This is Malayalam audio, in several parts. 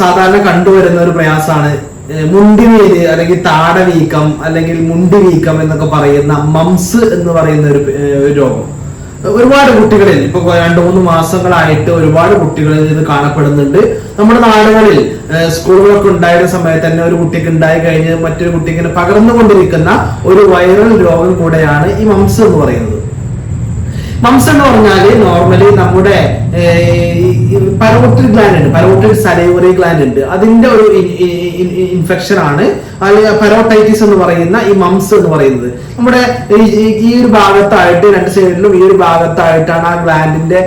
സാധാരണ കണ്ടുവരുന്ന ഒരു പ്രയാസമാണ്. മുണ്ടിനീര് അല്ലെങ്കിൽ താടവീക്കം അല്ലെങ്കിൽ മുണ്ടി വീക്കം എന്നൊക്കെ പറയുന്ന മംസ് എന്ന് പറയുന്ന ഒരു രോഗം. ഒരുപാട് കുട്ടികളിൽ ഇപ്പൊ രണ്ടു മൂന്ന് മാസങ്ങളായിട്ട് ഒരുപാട് കുട്ടികളിൽ ഇത് കാണപ്പെടുന്നുണ്ട്. നമ്മുടെ നാടുകളിൽ സ്കൂളുകളൊക്കെ ഉണ്ടായിരുന്ന സമയത്ത് തന്നെ ഒരു കുട്ടിക്ക് ഉണ്ടായി കഴിഞ്ഞ് മറ്റൊരു കുട്ടിക്ക് പകർന്നുകൊണ്ടിരിക്കുന്ന ഒരു വൈറൽ രോഗം കൂടെയാണ് ഈ മംസ് എന്ന് പറയുന്നത്. മംസ് എന്ന് പറഞ്ഞാൽ നോർമലി നമ്മുടെ പരോട്ടിൽ ഗ്ലാൻഡ് ഉണ്ട്. പരോട്ടിൽ സലൈവറി ഗ്ലാൻഡ് ഉണ്ട്. അതിന്റെ ഒരു ഇൻഫെക്ഷൻ ആണ്. അല്ലെങ്കിൽ പരോട്ടൈറ്റിസ് എന്ന് പറയുന്ന ഈ മംസ് എന്ന് പറയുന്നത്. നമ്മുടെ ഈ ഒരു ഭാഗത്തായിട്ട് രണ്ട് സൈഡിലും ഈ ഒരു ഭാഗത്തായിട്ടാണ് ആ ഗ്ലാൻഡിന്റെ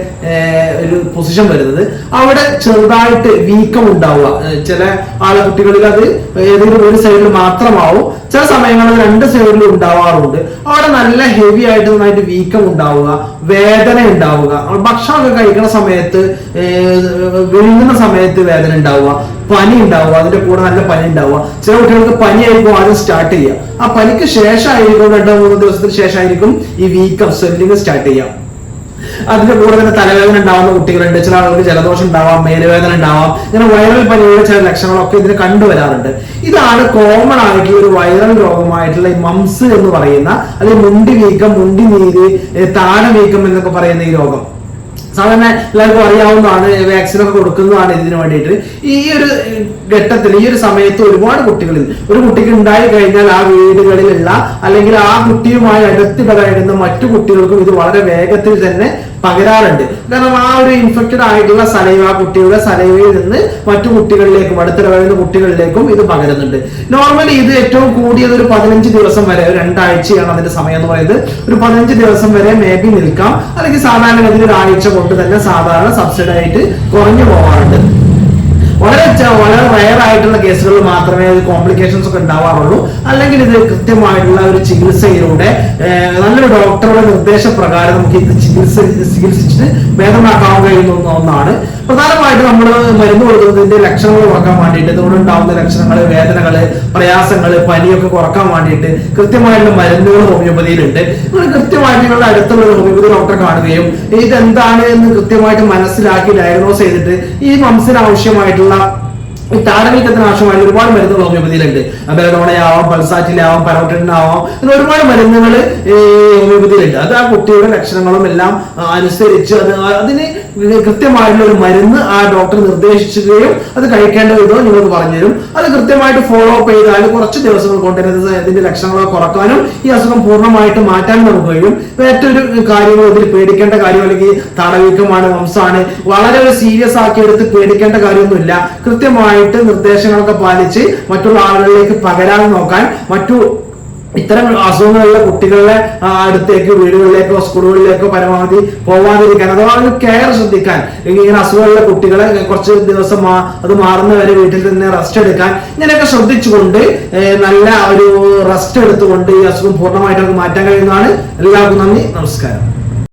ഒരു പൊസിഷൻ വരുന്നത്. അവിടെ ചെറുതായിട്ട് വീക്കം ഉണ്ടാവുക. ചില ആളെ കുട്ടികളിൽ അത് ഏതെങ്കിലും ഒരു സൈഡിൽ മാത്രമാവും. ചില സമയങ്ങളിൽ രണ്ട് സൈഡിലും ഉണ്ടാവാറുണ്ട്. അവിടെ നല്ല ഹെവി ആയിട്ട് നന്നായിട്ട് വീക്കം ഉണ്ടാവുക വേദന ഉണ്ടാവുക. ഭക്ഷണമൊക്കെ കഴിക്കുന്ന സമയത്ത് വിഴുങ്ങുന്ന സമയത്ത് വേദന ഉണ്ടാവുക പനി ഉണ്ടാവുക അതിന്റെ കൂടെ നല്ല പനി ഉണ്ടാവുക. ചില കുട്ടികൾക്ക് പനിയായിരിക്കും ആദ്യം സ്റ്റാർട്ട് ചെയ്യുക. ആ പനിക്ക് ശേഷമായിരിക്കും രണ്ടോ മൂന്നോ ദിവസത്തിന് ശേഷമായിരിക്കും ഈ വീക്കം സ്വെല്ലിങ് സ്റ്റാർട്ട് ചെയ്യുക. അതിന്റെ കൂടെ തന്നെ തലവേദന ഉണ്ടാവുന്ന കുട്ടികളുണ്ട്. ചില ആളുകൾക്ക് ജലദോഷം ഉണ്ടാവാം മേലുവേദന ഉണ്ടാവാം. ഇങ്ങനെ വൈറൽ പനിയുടെ ചില ലക്ഷണങ്ങളൊക്കെ ഇതിന് കണ്ടുവരാറുണ്ട്. ഇതാണ് കോമൺ ആയിട്ടുള്ള ഒരു വൈറൽ രോഗമായിട്ടുള്ള ഈ മംസ് എന്ന് പറയുന്ന അല്ലെങ്കിൽ മുണ്ടി വീക്കം മുണ്ടി നീര് താഴെ വീക്കം എന്നൊക്കെ പറയുന്ന ഈ രോഗം. സാധാരണ എല്ലാവർക്കും അറിയാവുന്നതാണ് വാക്സിൻ ഒക്കെ കൊടുക്കുന്നതാണ് ഇതിനു വേണ്ടിയിട്ട്. ഈ ഒരു ഘട്ടത്തിൽ ഈ ഒരു സമയത്ത് ഒരുപാട് കുട്ടികളിൽ ഒരു കുട്ടിക്ക് ഉണ്ടായി കഴിഞ്ഞാൽ ആ വീടുകളിലുള്ള അല്ലെങ്കിൽ ആ കുട്ടിയുമായി അടുത്തിടപഴകുന്ന മറ്റു കുട്ടികൾക്കും ഇത് വളരെ വേഗത്തിൽ തന്നെ പകരാറുണ്ട്. കാരണം ആ ഒരു ഇൻഫെക്റ്റഡ് ആയിട്ടുള്ള സലൈവ ആ കുട്ടിയുടെ സലൈവയിൽ നിന്ന് മറ്റു കുട്ടികളിലേക്കും അടുത്തിടകഴുകുന്ന കുട്ടികളിലേക്കും ഇത് പകരുന്നുണ്ട്. നോർമലി ഇത് ഏറ്റവും കൂടിയത് ഒരു പതിനഞ്ച് ദിവസം വരെ രണ്ടാഴ്ചയാണ് അതിന്റെ സമയം എന്ന് പറയുന്നത്. ഒരു പതിനഞ്ച് ദിവസം വരെ മേ ബി നിൽക്കാം. അല്ലെങ്കിൽ സാധാരണ ഗതിയിൽ ഒരാഴ്ച കൊണ്ട് തന്നെ സാധാരണ സബ്സിഡി ആയിട്ട് കുറഞ്ഞു പോകാറുണ്ട് വളരെ വളരെ റയർ ആയിട്ടുള്ള കേസുകളിൽ മാത്രമേ കോംപ്ലിക്കേഷൻസ് ഒക്കെ ഉണ്ടാവാറുള്ളൂ. അല്ലെങ്കിൽ ഇത് കൃത്യമായിട്ടുള്ള ഒരു ചികിത്സയിലൂടെ നല്ലൊരു ഡോക്ടറുടെ നിർദ്ദേശപ്രകാരം നമുക്ക് ഇത് ചികിത്സ ചികിത്സിച്ചിട്ട് ഭേദമാക്കാൻ കഴിയുന്ന ഒന്ന് ഒന്നാണ്. പ്രധാനമായിട്ട് നമ്മൾ മരുന്ന് കൊടുക്കുന്നതിന്റെ ലക്ഷണങ്ങൾ കുറയ്ക്കാൻ വേണ്ടിയിട്ട് ഇതുകൊണ്ട് ഉണ്ടാവുന്ന ലക്ഷണങ്ങൾ വേദനകൾ പ്രയാസങ്ങൾ പനിയൊക്കെ കുറയ്ക്കാൻ വേണ്ടിയിട്ട് കൃത്യമായിട്ടുള്ള മരുന്നുകൾ ഹോമിയോപ്പതിയിലുണ്ട്. നിങ്ങൾ കൃത്യമായിട്ട് നിങ്ങളുടെ അടുത്തുള്ള ഹോമിയോപ്പതി ഡോക്ടറെ കാണുകയും ഇതെന്താണ് എന്ന് കൃത്യമായിട്ട് മനസ്സിലാക്കി ഡയഗ്നോസ് ചെയ്തിട്ട് ഈ മംസിന് ആവശ്യമായിട്ടുള്ള ഈ താരവീക്കത്തിന് ആവശ്യമായിട്ട് ഒരുപാട് മരുന്നുകൾ ഹോമിയോപ്പതിയിലുണ്ട്. ബെലഡോണയാവാം പൾസാറ്റിലാവാം പരോട്ടിനാവാം അങ്ങനെ ഒരുപാട് മരുന്നുകൾ ഹോമിയോപ്പതിയിലുണ്ട്. അത് ആ കുട്ടിയുടെ ലക്ഷണങ്ങളും എല്ലാം അനുസരിച്ച് അത് അതിന് കൃത്യമായിട്ടുള്ള ഒരു മരുന്ന് ആ ഡോക്ടർ നിർദ്ദേശിക്കുകയും അത് കഴിക്കേണ്ട വിധവും നിങ്ങൾക്ക് പറഞ്ഞുതരും. അത് കൃത്യമായിട്ട് ഫോളോ അപ്പ് ചെയ്താൽ കുറച്ച് ദിവസങ്ങൾ കൊണ്ട് തന്നെ ഇതിന്റെ ലക്ഷണങ്ങളെ കുറക്കാനും ഈ അസുഖം പൂർണമായിട്ട് മാറ്റാനും നമുക്ക് കഴിയും. മറ്റൊരു കാര്യങ്ങൾ ഇതിൽ പേടിക്കേണ്ട കാര്യം അല്ലെങ്കിൽ തടവീക്കമാണ് വംശമാണ്. വളരെ ഒരു സീരിയസ് ആക്കി എടുത്ത് പേടിക്കേണ്ട കാര്യമൊന്നുമില്ല. കൃത്യമായിട്ട് നിർദ്ദേശങ്ങളൊക്കെ പാലിച്ച് മറ്റുള്ള ആളുകളിലേക്ക് പകരാൻ നോക്കാൻ മറ്റു ഇത്തരം അസുഖങ്ങളുള്ള കുട്ടികളുടെ അടുത്തേക്ക് വീടുകളിലേക്കോ സ്കൂളുകളിലേക്കോ പരമാവധി പോവാതിരിക്കാൻ അഥവാ ഒരു കെയർ ശ്രദ്ധിക്കാൻ ഇങ്ങനെ അസുഖമുള്ള കുട്ടികളെ കുറച്ച് ദിവസം അത് മാറുന്നവരെ വീട്ടിൽ തന്നെ റെസ്റ്റ് എടുക്കാൻ ഇങ്ങനെയൊക്കെ ശ്രദ്ധിച്ചുകൊണ്ട് നല്ല ഒരു റെസ്റ്റ് എടുത്തുകൊണ്ട് ഈ അസുഖം പൂർണമായിട്ട് മാറ്റാൻ കഴിയുന്നതാണ്. എല്ലാവർക്കും നന്ദി നമസ്കാരം.